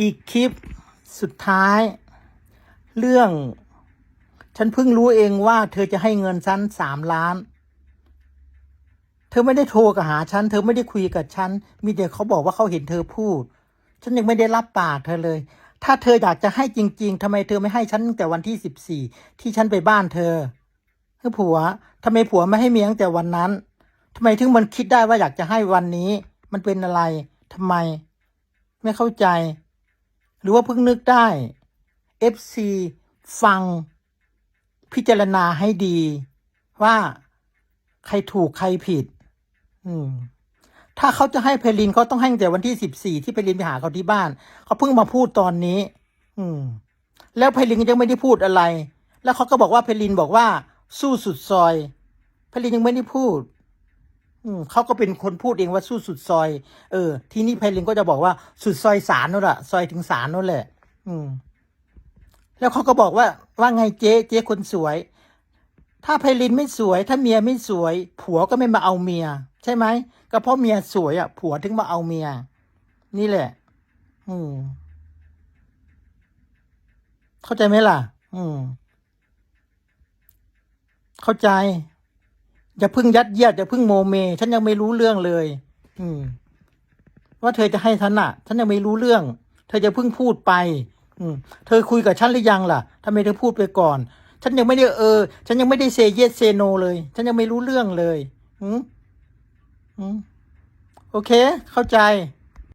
อีกคลิปสุดท้าย เรื่อง ฉันเพิ่งรู้เองว่า เธอจะให้เงินฉันสามล้าน เธอไม่ได้โทรกับหาฉัน เธอไม่ได้คุยกับฉัน มีแต่เขาบอกว่าเขาเห็นเธอพูด ฉันยังไม่ได้รับปากเธอเลย ถ้าเธออยากจะให้จริง ๆทำไมเธอไม่ให้ฉันตั้งแต่วันที่สิบสี่ที่ฉันไปบ้านเธอคือผัวทำไมผัวไม่ให้เมียตั้งแต่วันนั้นทำไมถึงมันคิดได้ว่าอยากจะให้วันนี้ มันเป็นอะไรทำไม ไม่เข้าใจ รือว่าเพิ่งนึกได้ FC ฟังพิจารณาให้ดี ว่าใครถูกใครผิด อืม ถ้าเขาจะให้เพลินเขาต้องให้แต่วันที่สิบสี่ที่เพลินไปหาเขาที่บ้าน เขาเพิ่งมาพูดตอนนี้ อืม แล้วเพลินยังไม่ได้พูดอะไร แล้วเขาก็บอกว่าเพลินบอกว่า สู้สุดซอยเพลินยังไม่ได้พูดอ เขาก็เป็นคนพูดเองว่าสู้สุดซอย เออ ที่นี้ไพลินก็จะบอกว่าสุดซอยสารนั่นแหละซอยถึงสารนั่นแหละ อืม แล้วเขาก็บอกว่า ว่าไงเจ๊เจ๊คนสวย ถ้าไพลินไม่สวย ถ้าเมียไม่สวย ผัวก็ไม่มาเอาเมีย ใช่ไหมก็เพราะเมียสวยอะ ผัวถึงมาเอาเมีย นี่แหละ อืม เข้าใจไหมล่ะ อืม เข้าใจ อย่าพึ่งยัดเยียดอย่าพึ่งโมเม ฉันยังไม่รู้เรื่องเลย อืม ว่าเธอจะให้ฉันอะฉันยังไม่รู้เรื่อง เธอจะพึ่งพูดไป อืม เธอคุยกับฉันหรือยังล่ะทำไมเธอพูดไปก่อน ฉันยังไม่ได้เออ ฉันยังไม่ได้เซเยสเซโนเลย ฉันยังไม่รู้เรื่องเลย อืมอืมโอเค เข้าใจ